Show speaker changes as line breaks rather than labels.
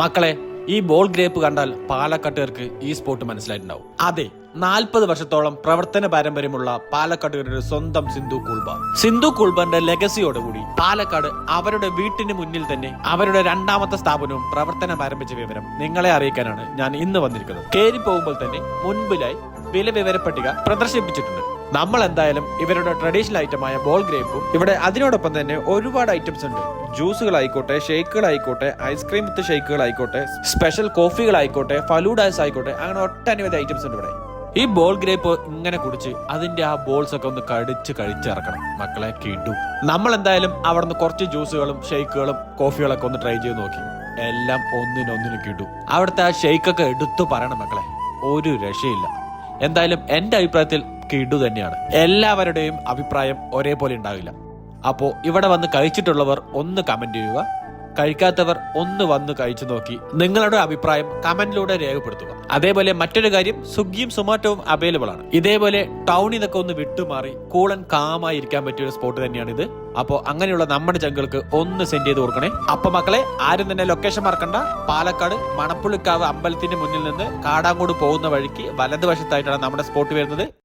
മക്കളെ ഈ ball grape കണ്ടാൽ പാലക്കാട്ടുകാർക്ക് ഈ സ്പോട്ട് മനസ്സിലായിട്ടുണ്ടാവും. അതെ നാൽപ്പത് വർഷത്തോളം പ്രവർത്തന പാരമ്പര്യമുള്ള പാലക്കാട്ടുകാരുടെ സ്വന്തം സിന്ധു കൂൾബാർ. സിന്ധു കൂൾബാറിന്റെ ലെഗസിയോടുകൂടി പാലക്കാട് അവരുടെ വീട്ടിന് മുന്നിൽ തന്നെ അവരുടെ രണ്ടാമത്തെ സ്ഥാപനവും പ്രവർത്തനം ആരംഭിച്ച വിവരം നിങ്ങളെ അറിയിക്കാനാണ് ഞാൻ ഇന്ന് വന്നിരിക്കുന്നത്. കയറി പോകുമ്പോൾ തന്നെ മുൻപിലായി വില വിവര പട്ടിക പ്രദർശിപ്പിച്ചിട്ടുണ്ട്. നമ്മൾ എന്തായാലും ഇവരുടെ ട്രഡീഷണൽ ഐറ്റമായ ബോൾ ഗ്രേപ്പും ഇവിടെ അതിനോടൊപ്പം തന്നെ ഒരുപാട് ഐറ്റംസ് ഉണ്ട്. ജ്യൂസുകളായിക്കോട്ടെ ഷേക്കുകളായിക്കോട്ടെ ഐസ്ക്രീം വിത്ത് ഷേക്കുകളായിക്കോട്ടെ സ്പെഷ്യൽ കോഫികളായിക്കോട്ടെ ഫലൂഡാസ് ആയിക്കോട്ടെ അങ്ങനെ ഒട്ടനവധി ഐറ്റംസ് ഉണ്ട് ഇവിടെ. ഈ ബോൾ ഗ്രേപ്പ് ഇങ്ങനെ കുടിച്ച് അതിന്റെ ആ ബോൾസ് ഒക്കെ ഒന്ന് കടിച്ച് കഴിച്ചിറക്കണം. മക്കളെ കിടു. നമ്മൾ എന്തായാലും അവിടെ നിന്ന് കുറച്ച് ജ്യൂസുകളും ഷേക്കുകളും കോഫികളൊക്കെ ഒന്ന് ട്രൈ ചെയ്ത് നോക്കി. എല്ലാം ഒന്നിനൊന്നിനും കിട്ടും അവിടുത്തെ ആ ഷെയ്ക്കൊക്കെ എടുത്തു പറയണം മക്കളെ. ഒരു രക്ഷയില്ല. എന്തായാലും എന്റെ അഭിപ്രായത്തിൽ കിടു തന്നെയാണ്. എല്ലാവരുടെയും അഭിപ്രായം ഒരേപോലെ ഉണ്ടാവില്ല. അപ്പോ ഇവിടെ വന്ന് കഴിച്ചിട്ടുള്ളവർ ഒന്ന് കമന്റ് ചെയ്യുക. കഴിക്കാത്തവർ ഒന്ന് വന്ന് കഴിച്ചു നോക്കി. നിങ്ങളുടെ അഭിപ്രായം കമന്റിലൂടെ രേഖപ്പെടുത്തുക. അതേപോലെ മറ്റൊരു കാര്യം സ്വിഗ്ഗിയും സൊമാറ്റോവും അവൈലബിൾ ആണ്. ഇതേപോലെ ടൗണിൽ നിന്നൊക്കെ ഒന്ന് വിട്ടുമാറി കൂളൻ കാമായി ഇരിക്കാൻ പറ്റിയ ഒരു സ്പോട്ട് തന്നെയാണ് ഇത് അപ്പോ അങ്ങനെയുള്ള നമ്മുടെ ചങ്കുകൾക്ക് ഒന്ന് സെൻഡ് ചെയ്ത് കൊടുക്കണേ. അപ്പൊ മക്കളെ ആരും തന്നെ ലൊക്കേഷൻ മറക്കണ്ട. പാലക്കാട് മണപ്പുള്ളിക്കാവ് അമ്പലത്തിന്റെ മുന്നിൽ നിന്ന് കാടാങ്കോട് പോകുന്ന വഴിക്ക് വലതുവശത്തായിട്ടാണ് നമ്മുടെ സ്പോട്ട് വരുന്നത്.